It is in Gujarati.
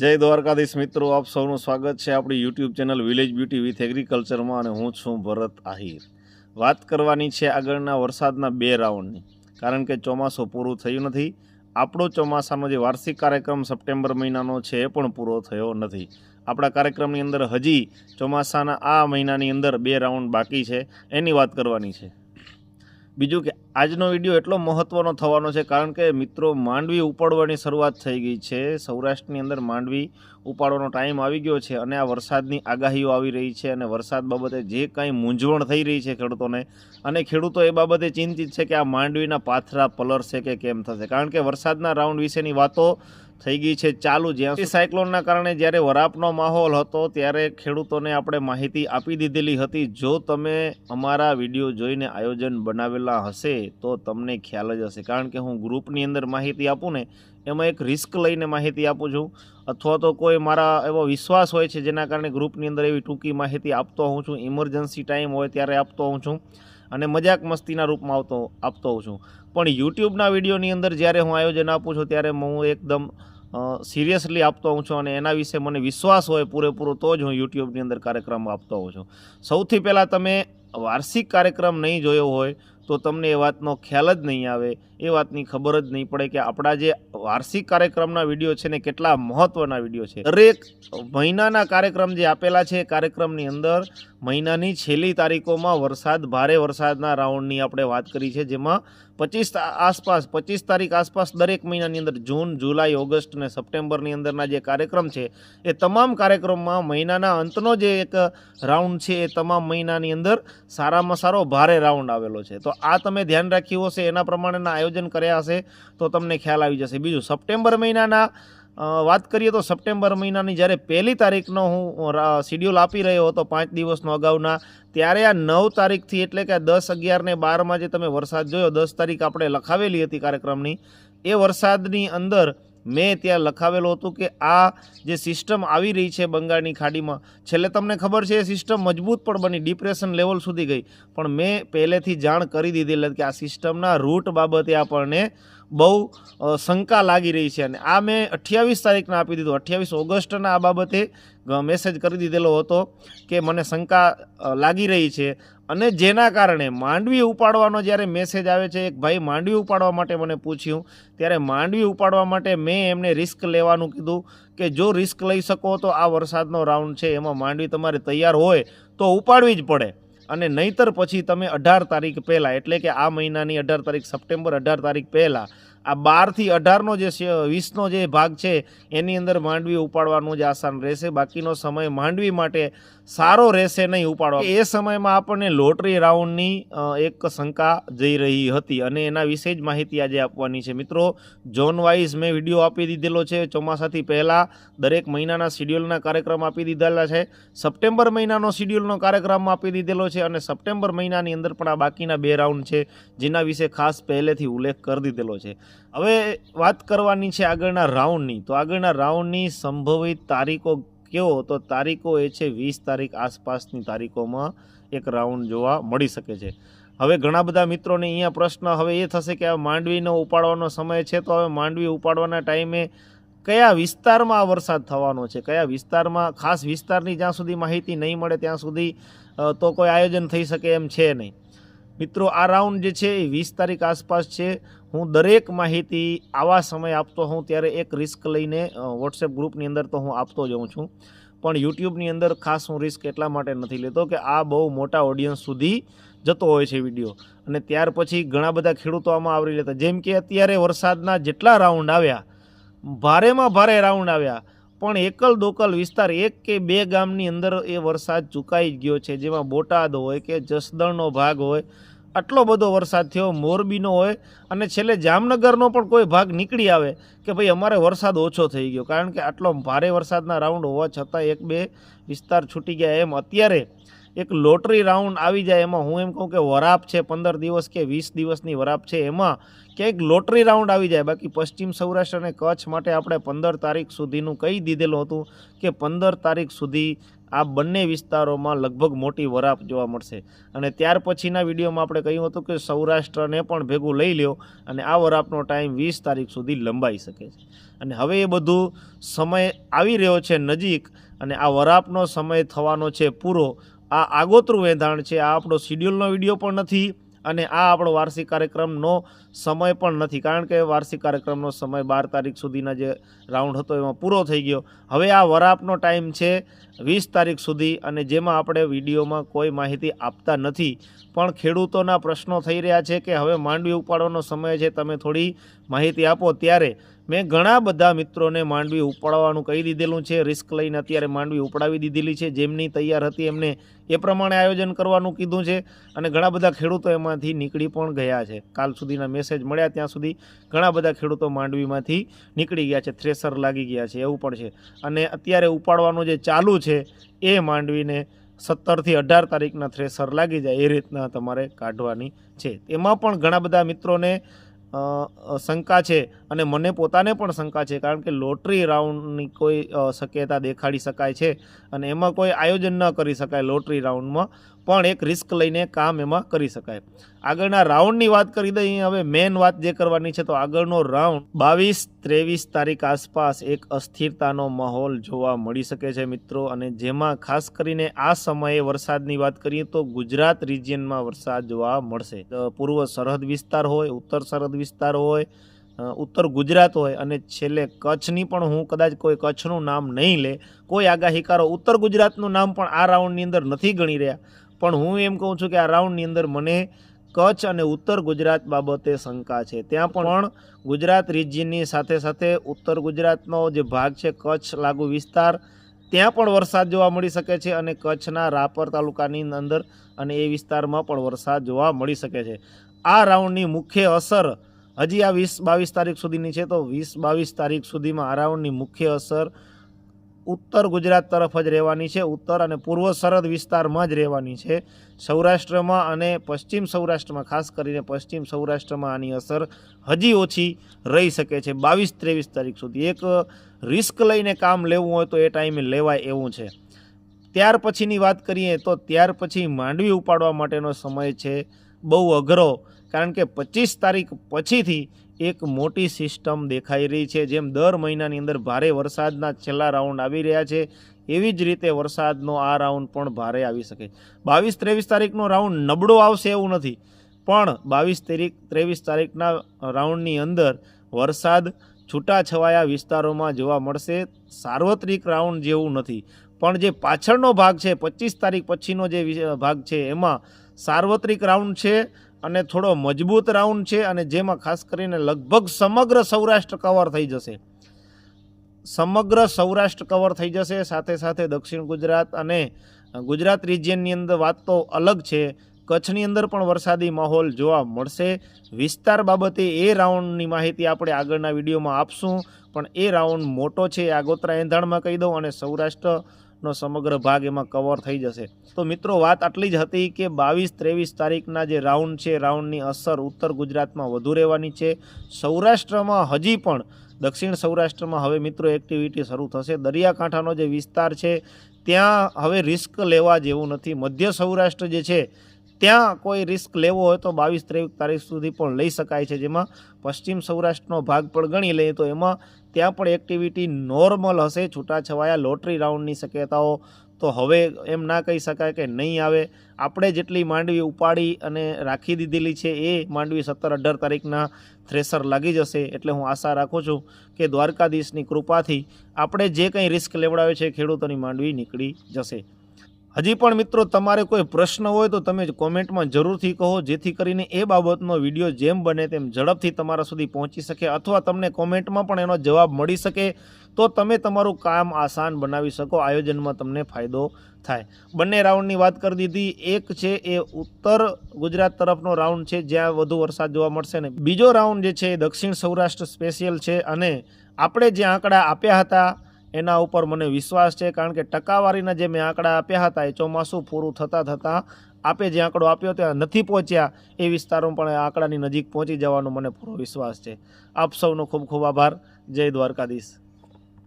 જય દ્વારકાધીશ મિત્રો, આપ સૌનું સ્વાગત છે આપણી YouTube channel village beauty with એગ્રીકલ્ચરમાં અને હું છું ભરત આહિર. વાત કરવાની છે આગળના વરસાદના બે રાઉન્ડની, કારણ કે ચોમાસું પૂરું થયું નથી. આપણો ચોમાસાનો જે વાર્ષિક કાર્યક્રમ સપ્ટેમ્બર મહિનાનો છે એ પણ પૂરો થયો નથી. આપણા કાર્યક્રમની અંદર હજી ચોમાસાના આ મહિનાની અંદર બે રાઉન્ડ બાકી છે. એની વાત કરવાની છે. બીજું કે આજનો વીડિયો એટલો મહત્ત્વનો થવાનો છે કારણ કે મિત્રો માંડવી ઉપાડવાની શરૂઆત થઈ ગઈ છે. સૌરાષ્ટ્રની અંદર માંડવી ઉપાડવાનો ટાઈમ આવી ગયો છે અને આ વરસાદની આગાહીઓ આવી રહી છે અને વરસાદ બાબતે જે કાંઈ મૂંઝવણ થઈ રહી છે ખેડૂતોને અને ખેડૂતો એ બાબતે ચિંતિત છે કે આ માંડવીના પાથરા પલરશે કે કેમ થશે? કારણ કે વરસાદના રાઉન્ડ વિશેની વાતો થઈ ગઈ છે ચાલુ જ્યાં સાયક્લોનના કારણે જ્યારે વરાપનો માહોલ હતો ત્યારે ખેડૂતોને આપણે માહિતી આપી દીધેલી હતી. જો તમે અમારા વીડિયો જોઈને આયોજન બનાવેલા હશે તો તમને ખ્યાલ જ હશે. કારણ કે હું ગ્રુપની અંદર માહિતી આપું ને એમાં એક રિસ્ક લઈને માહિતી આપું છું. અથવા તો કોઈ મારા એવો વિશ્વાસ હોય છે જેના કારણે ગ્રુપની અંદર એવી ટૂંકી માહિતી આપતો હોઉં છું ઇમરજન્સી ટાઈમ હોય ત્યારે આપતો હોઉં છું અને મજાક મસ્તીના રૂપમાં આવતો, આપતો હોઉં છું. પણ યુટ્યુબના વિડીયોની અંદર જ્યારે હું આયોજન આપું છું ત્યારે હું એકદમ સિરિયસલી આપતો હોઉં છું અને એના વિશે મને વિશ્વાસ હોય પૂરેપૂરો તો જ હું યુટ્યુબની અંદર કાર્યક્રમ આપતો હોઉં છું. સૌથી પહેલાં તમે વાર્ષિક કાર્યક્રમ નહીં જોયો હોય તો તમને એ વાતનો ખ્યાલ જ નહીં આવે, એ વાતની ખબર જ નહીં પડે કે આપણા જે વાર્ષિક કાર્યક્રમના વીડિયો છે ને કેટલા મહત્ત્વના વીડિયો છે. દરેક મહિનાના કાર્યક્રમ જે આપેલા છે એ કાર્યક્રમની અંદર મહિનાની છેલ્લી તારીખોમાં વરસાદ, ભારે વરસાદના રાઉન્ડની આપણે વાત કરી છે, જેમાં પચીસ આસપાસ, પચીસ તારીખ આસપાસ દરેક મહિનાની અંદર જૂન, જુલાઈ, ઓગસ્ટ અને સપ્ટેમ્બરની અંદરના જે કાર્યક્રમ છે, એ તમામ કાર્યક્રમમાં મહિનાના અંતનો જે એક રાઉન્ડ છે, એ તમામ મહિનાની અંદર સારામાં સારો ભારે રાઉન્ડ આવેલો છે. તો આ તમે ધ્યાન રાખ્યું હશે, એના પ્રમાણેના આયોજન કર્યા હશે, તો તમને ખ્યાલ આવી જશે. બીજું, સપ્ટેમ્બર મહિનાના વાત કરીએ તો સપ્ટેમ્બર મહિનાની જ્યારે પહેલી તારીખનો હું શિડ્યુલ આપી રહ્યો હતો પાંચ દિવસનો અગાઉના, ત્યારે આ નવ તારીખથી એટલે કે દસ અગિયાર ને બારમાં જે તમે વરસાદ જોયો, દસ તારીખ આપણે લખાવેલી હતી કાર્યક્રમની, એ વરસાદની અંદર મેં ત્યાં લખાવેલું હતું કે આ જે સિસ્ટમ આવી રહી છે બંગાળની ખાડીમાં, છેલ્લે તમને ખબર છે એ સિસ્ટમ મજબૂત પણ બની, ડિપ્રેશન લેવલ સુધી ગઈ. પણ મેં પહેલેથી જાણ કરી દીધેલી કે આ સિસ્ટમના રૂટ બાબતે આપણને બહુ શંકા લાગી રહી છે. અને આ મેં અઠ્યાવીસ તારીખના આપી દીધું. અઠ્યાવીસ ઓગસ્ટના આ બાબતે મેસેજ કરી દીધેલો હતો કે મને શંકા લાગી રહી છે અને જેના કારણે માંડવી ઉપાડવાનો જ્યારે મેસેજ આવે છે, એક ભાઈ માંડવી ઉપાડવા માટે મને પૂછ્યું. ત્યારે માંડવી ઉપાડવા માટે મેં એમને રિસ્ક લેવાનું કીધું કે જો રિસ્ક લઈ શકો તો આ વરસાદનો રાઉન્ડ છે, એમાં માંડવી તમારે તૈયાર હોય તો ઉપાડવી જ પડે. અને નહીતર પછી તમે અઢાર તારીખ પહેલાં, એટલે કે આ મહિનાની અઢાર તારીખ, સપ્ટેમ્બર અઢાર તારીખ પહેલાં આ બારથી અઢારનો જે વીસનો જે ભાગ છે, એની અંદર માંડવી ઉપાડવાનું જ આસાન રહેશે. બાકીનો સમય માંડવી માટે સારો રહેશે નહીં ઉપાડવા એ સમયમાં આપણને લોટરી રાઉન્ડની એક શંકા જઈ રહી હતી અને એના વિશે જ માહિતી આજે આપવાની છે. મિત્રો ઝોન વાઇઝ મેં વીડિયો આપી દીધેલો છે. ચોમાસાથી પહેલાં દરેક મહિનાના શિડ્યુલના કાર્યક્રમ આપી દીધેલા છે. સપ્ટેમ્બર મહિનાનો શિડ્યુલનો કાર્યક્રમ આપી દીધેલો છે અને સપ્ટેમ્બર મહિનાની અંદર પણ આ બાકીના બે રાઉન્ડ છે, જેના વિશે ખાસ પહેલેથી ઉલ્લેખ કરી દીધેલો છે. હવે વાત કરવાની છે આગળના રાઉન્ડની. તો આગળના રાઉન્ડની સંભવિત તારીખો કયો તો તારીખો એ છે વીસ તારીખ આસપાસની તારીખોમાં એક રાઉન્ડ જોવા મળી શકે છે. હવે ઘણા બધા મિત્રોને અહીંયા પ્રશ્ન હવે એ થશે કે આ માંડવીનો ઉપાડવાનો સમય છે, તો હવે માંડવી ઉપાડવાના ટાઈમે કયા વિસ્તારમાં આ વરસાદ થવાનો છે? કયા વિસ્તારમાં, ખાસ વિસ્તારની જ્યાં સુધી માહિતી નહીં મળે ત્યાં સુધી તો કોઈ આયોજન થઈ શકે એમ છે નહીં. મિત્રો, આ રાઉન્ડ જે છે એ વીસ તારીખ આસપાસ છે. હું દરેક માહિતી આવા સમય આપતો હોઉં ત્યારે એક રિસ્ક લઈને વોટ્સએપ ગ્રુપની અંદર તો હું આપતો જ છું. પણ યુટ્યુબની અંદર ખાસ હું રિસ્ક એટલા માટે નથી લેતો કે આ બહુ મોટા ઓડિયન્સ સુધી જતો હોય છે વીડિયો અને ત્યાર પછી ઘણા બધા ખેડૂતો આમાં આવરી લેતા. જેમ કે અત્યારે વરસાદના જેટલા રાઉન્ડ આવ્યા, ભારેમાં ભારે રાઉન્ડ આવ્યા પણ એકલ દોકલ વિસ્તાર એક કે બે ગામની અંદર એ વરસાદ ચૂકાઈ ગયો છે. જેમાં બોટાદ હોય કે જસદણનો ભાગ હોય, આટલો બધો વરસાદ થયો, મોરબીનો હોય અને છેલ્લે જામનગરનો પણ કોઈ ભાગ નીકળી આવે કે ભાઈ અમારે વરસાદ ઓછો થઈ ગયો. કારણ કે આટલો ભારે વરસાદના રાઉન્ડ હોવા છતાં એક બે વિસ્તાર છૂટી ગયા. એમ અત્યારે એક લોટરી રાઉન્ડ આવી જાય એમાં. હું એમ કહું કે વરાપ છે પંદર દિવસ કે વીસ દિવસની વરાપ છે એમાં ક્યાંક લોટરી રાઉન્ડ આવી જાય. બાકી પશ્ચિમ સૌરાષ્ટ્ર અને કચ્છ માટે આપણે પંદર તારીખ સુધીનું કહી દીધેલું હતું કે પંદર તારીખ સુધી આ બંને વિસ્તારોમાં લગભગ મોટી વરાપ જોવા મળશે. અને ત્યાર પછીના વિડીયોમાં આપણે કહ્યું હતું કે સૌરાષ્ટ્રને પણ ભેગું લઈ લ્યો અને આ વરાપનો ટાઈમ વીસ તારીખ સુધી લંબાઈ શકે છે. અને હવે એ બધું સમય આવી રહ્યો છે નજીક અને આ વરાપનો સમય થવાનો છે પૂરો. આ આગોતરું વેધાણ છે. આ આપણો શિડ્યુલનો વીડિયો પણ નથી અને આ આપણો વાર્ષિક કાર્યક્રમનો સમય પણ નથી. કારણ કે વાર્ષિક કાર્યક્રમનો સમય બાર તારીખ સુધીના જે રાઉન્ડ હતો એમાં પૂરો થઈ ગયો. હવે આ વરાપનો ટાઈમ છે વીસ તારીખ સુધી અને જેમાં આપણે વિડીયોમાં કોઈ માહિતી આપતા નથી. પણ ખેડૂતોના પ્રશ્નો થઈ રહ્યા છે કે હવે માંડવી ઉપાડવાનો સમય છે. તમે થોડી માહિતી આપો ત્યારે મેં ઘણા બધા મિત્રોને માંડવી ઉપાડવાનું કહી દીધેલું છે, રિસ્ક લઈને અત્યારે માંડવી ઉપડાવી દીધેલી છે, જેમની તૈયાર હતી એમને એ પ્રમાણે આયોજન કરવાનું કીધું છે અને ઘણા બધા ખેડૂતો એમાંથી નીકળી પણ ગયા છે. કાલ સુધીના મેસેજ મળ્યા, ત્યાં સુધી ઘણા બધા ખેડૂતો માંડવીમાંથી નીકળી ગયા છે થ્રેસર લાગી ગયા છે, એવું પણ છે. અને અત્યારે ઉપાડવાનું જે ચાલુ છે, એ માંડવીને સત્તરથી અઢાર તારીખના થ્રેસર લાગી જાય એ રીતના તમારે કાઢવાની છે. એમાં પણ ઘણા બધા મિત્રોને શંકા છે અને મને પોતાને પણ શંકા છે કારણ કે લોટરી રાઉન્ડની કોઈ શક્યતા દેખાડી શકાય છે અને એમાં કોઈ આયોજન ન કરી શકાય લોટરી રાઉન્ડમાં. પણ એક રિસ્ક લઈને કામ એમાં કરી શકાય. આગળના રાઉન્ડની વાત કરી દઈએ, હવે મેન વાત જે કરવાની છે તો આગળનો રાઉન્ડ બાવીસ ત્રેવીસ તારીખ આસપાસ એક અસ્થિરતાનો માહોલ જોવા મળી શકે છે મિત્રો. અને જેમાં ખાસ કરીને આ સમયે વરસાદની વાત કરીએ તો ગુજરાત રિજિયનમાં વરસાદ જોવા મળશે. પૂર્વ સરહદ વિસ્તાર હોય, ઉત્તર સરહદ વિસ્તાર હોય ઉત્તર ગુજરાત હોય અને છેલ્લે કચ્છની પણ હું કદાચ કોઈ કચ્છનું નામ નહીં લે, કોઈ આગાહીકારો ઉત્તર ગુજરાતનું નામ પણ આ રાઉન્ડની અંદર નથી ગણી રહ્યા. પણ હું એમ કહું છું કે આ રાઉન્ડની અંદર મને કચ્છ અને ઉત્તર ગુજરાત બાબતે શંકા છે. ત્યાં પણ ગુજરાત રિજિયનની સાથે સાથે ઉત્તર ગુજરાતનો જે ભાગ છે કચ્છ લાગુ વિસ્તાર ત્યાં પણ વરસાદ જોવા મળી શકે છે અને કચ્છના રાપર તાલુકાની અંદર અને એ વિસ્તારમાં પણ વરસાદ જોવા મળી શકે છે. આ રાઉન્ડની મુખ્ય અસર હજી આ વીસ બાવીસ તારીખ સુધીની છે તો વીસ બાવીસ તારીખ સુધીમાં આ રાઉન્ડની મુખ્ય અસર ઉત્તર ગુજરાત તરફ જ રહેવાની છે. ઉત્તર અને પૂર્વ સરહદ વિસ્તારમાં જ રહેવાની છે. સૌરાષ્ટ્રમાં અને પશ્ચિમ સૌરાષ્ટ્રમાં, ખાસ કરીને પશ્ચિમ સૌરાષ્ટ્રમાં આની અસર હજી ઓછી રહી શકે છે. બાવીસ ત્રેવીસ તારીખ સુધી. એક રિસ્ક લઈને કામ લેવું હોય તો એ ટાઈમે લેવાય એવું છે. ત્યાર પછીની વાત કરીએ તો ત્યાર પછી માંડવી ઉપાડવા માટેનો સમય છે બહુ અઘરો. કારણ કે પચીસ તારીખ પછીથી એક મોટી સિસ્ટમ દેખાઈ રહી છે, જેમ દર મહિનાની અંદર ભારે વરસાદના છેલ્લા રાઉન્ડ આવી રહ્યા છે. એવી જ રીતે વરસાદનો આ રાઉન્ડ પણ ભારે આવી શકે. બાવીસ ત્રેવીસ તારીખનો રાઉન્ડ નબળો આવશે એવું નથી. પણ બાવીસ તારીખ ત્રેવીસ તારીખના રાઉન્ડની અંદર વરસાદ છૂટાછવાયા વિસ્તારોમાં જોવા મળશે. સાર્વત્રિક રાઉન્ડ જેવું નથી. પણ જે પાછળનો ભાગ છે, પચીસ તારીખ પછીનો જે ભાગ છે, એમાં સાર્વત્રિક રાઉન્ડ છે. અને થોડો મજબૂત રાઉન્ડ છે અને જેમાં ખાસ કરીને લગભગ સમગ્ર સૌરાષ્ટ્ર કવર થઈ જશે. સમગ્ર સૌરાષ્ટ્ર કવર થઈ જશે, સાથે સાથે દક્ષિણ ગુજરાત અને ગુજરાત રિજિયનની અંદર વાત તો અલગ છે. કચ્છની અંદર પણ વરસાદી માહોલ જોવા મળશે. વિસ્તાર બાબતે એ રાઉન્ડની માહિતી આપણે આગળના વિડીયોમાં આપશું. પણ એ રાઉન્ડ મોટો છે આગોતરા એંધાણમાં કહી દઉં અને સૌરાષ્ટ્રનો સમગ્ર ભાગ એમાં કવર થઈ જશે. તો મિત્રો, વાત આટલી જ હતી કે બાવીસ ત્રેવીસ તારીખના જે રાઉન્ડ છે રાઉન્ડની અસર ઉત્તર ગુજરાતમાં વધુ રહેવાની છે. સૌરાષ્ટ્રમાં હજી પણ, દક્ષિણ સૌરાષ્ટ્રમાં હવે મિત્રો એક્ટિવિટી શરૂ થશે. દરિયાકાંઠાનો જે વિસ્તાર છે, ત્યાં હવે રિસ્ક લેવા જેવું નથી. મધ્ય સૌરાષ્ટ્ર જે છે ત્યાં કોઈ રિસ્ક લેવો હોય તો બાવીસ ત્રેવીસ તારીખ સુધી પણ લઈ શકાય છે. જેમાં પશ્ચિમ સૌરાષ્ટ્રનો ભાગ પણ ગણી લઈએ તો એમાં ત્યાં પણ એક્ટિવિટી નોર્મલ હશે. છૂટાછવાયા લોટરી રાઉન્ડની શક્યતાઓ તો હવે એમ ના કહી શકાય કે નહીં આવે. આપણે જેટલી માંડવી ઉપાડી અને રાખી દીધેલી છે એ માંડવી સત્તર અઢાર તારીખના થ્રેસર લાગી જશે. એટલે હું આશા રાખું છું કે દ્વારકાધીશની કૃપાથી આપણે જે કંઈ રિસ્ક લેવડાવે છે ખેડૂતોની માંડવી નીકળી જશે. હજી પણ મિત્રો તમારે કોઈ પ્રશ્ન હોય તો તમે કોમેન્ટમાં જરૂરથી કહો, જેથી કરીને એ બાબતનો વીડિયો જેમ બને તેમ ઝડપથી તમારા સુધી પહોંચી શકે અથવા તમને કોમેન્ટમાં પણ એનો જવાબ મળી શકે તો તમે તમારું કામ આસાન બનાવી શકો, આયોજનમાં તમને ફાયદો થાય. બંને રાઉન્ડની વાત કરી દીધી. એક છે એ ઉત્તર ગુજરાત તરફનો રાઉન્ડ છે, જ્યાં વધુ વરસાદ જોવા મળશે ને બીજો રાઉન્ડ જે છે એ દક્ષિણ સૌરાષ્ટ્ર સ્પેશિયલ છે અને આપણે જે આંકડા આપ્યા હતા એના ઉપર મને વિશ્વાસ છે, કારણ કે ટકાવારીના જે મેં આંકડા આપ્યા હતા, એ ચોમાસું પૂરું થતાં થતાં આપે જે આંકડો આપ્યો ત્યાં નથી પહોંચ્યા, એ વિસ્તારો પણ આંકડાની નજીક પહોંચી જવાનો મને પૂરો વિશ્વાસ છે. આપ સૌનો ખૂબ ખૂબ આભાર. જય દ્વારકાધીશ.